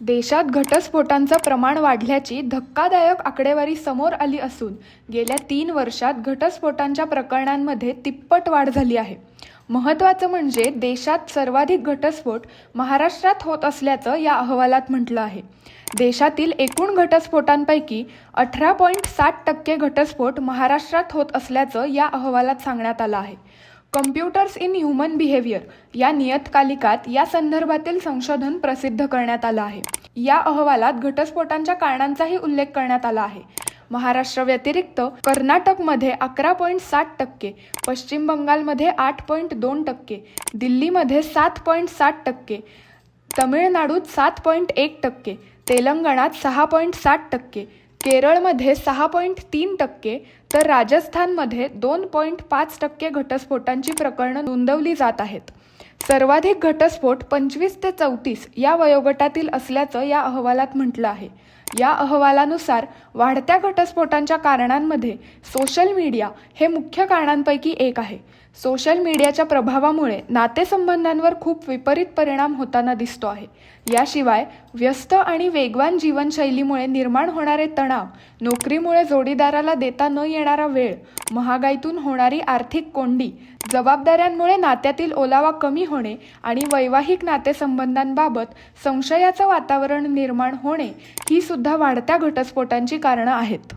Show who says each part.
Speaker 1: देशात घटस्फोटांचं प्रमाण वाढल्याची धक्कादायक आकडेवारी समोर आली असून गेल्या तीन वर्षात घटस्फोटांच्या प्रकरणांमध्ये तिप्पट वाढ झाली आहे. महत्त्वाचं म्हणजे देशात सर्वाधिक घटस्फोट महाराष्ट्रात होत असल्याचं या अहवालात म्हटलं आहे. देशातील एकूण घटस्फोटांपैकी अठरा पॉईंट साठ टक्के घटस्फोट महाराष्ट्रात होत असल्याचं या अहवालात सांगण्यात आलं आहे. कम्प्युटर्स इन ह्युमन बिहेवियर या नियतकालिकात या संदर्भातील संशोधन प्रसिद्ध करण्यात आलं आहे. या अहवालात घटस्फोटांच्या कारणांचाही उल्लेख करण्यात आला आहे. महाराष्ट्र व्यतिरिक्त कर्नाटकमध्ये अकरा पॉईंट सात टक्के पश्चिम बंगालमध्ये आठ पॉईंट दोन टक्के दिल्लीमध्ये सात पॉईंट सात टक्के तमिळनाडूत सात पॉईंट एक टक्के तेलंगणात सहा पॉईंट सात टक्के केरळमध्ये सहा पॉईंट तीन टक्के तर राजस्थानमध्ये दोन पॉईंट पाच टक्के घटस्फोटांची प्रकरणं नोंदवली जात आहेत. सर्वाधिक घटस्फोट पंचवीस ते चौतीस या वयोगटातील असल्याचं या अहवालात म्हटलं आहे. या अहवालानुसार वाढत्या घटस्फोटांच्या कारणांमध्ये सोशल मीडिया हे मुख्य कारणांपैकी एक आहे. सोशल मीडियाच्या प्रभावामुळे नातेसंबंधांवर खूप विपरीत परिणाम होताना दिसतो आहे. याशिवाय व्यस्त आणि वेगवान जीवनशैलीमुळे निर्माण होणारे तणाव नोकरीमुळे जोडीदाराला देता न येणारा वेळ महागाईतून होणारी आर्थिक कोंडी जबाबदाऱ्यांमुळे नात्यातील ओलावा कमी होणे आणि वैवाहिक नातेसंबंधांबाबत संशयाचं वातावरण निर्माण होणे ही सुद्धा सुद्धा वाढत्या घटस्फोटांची कारणं आहेत.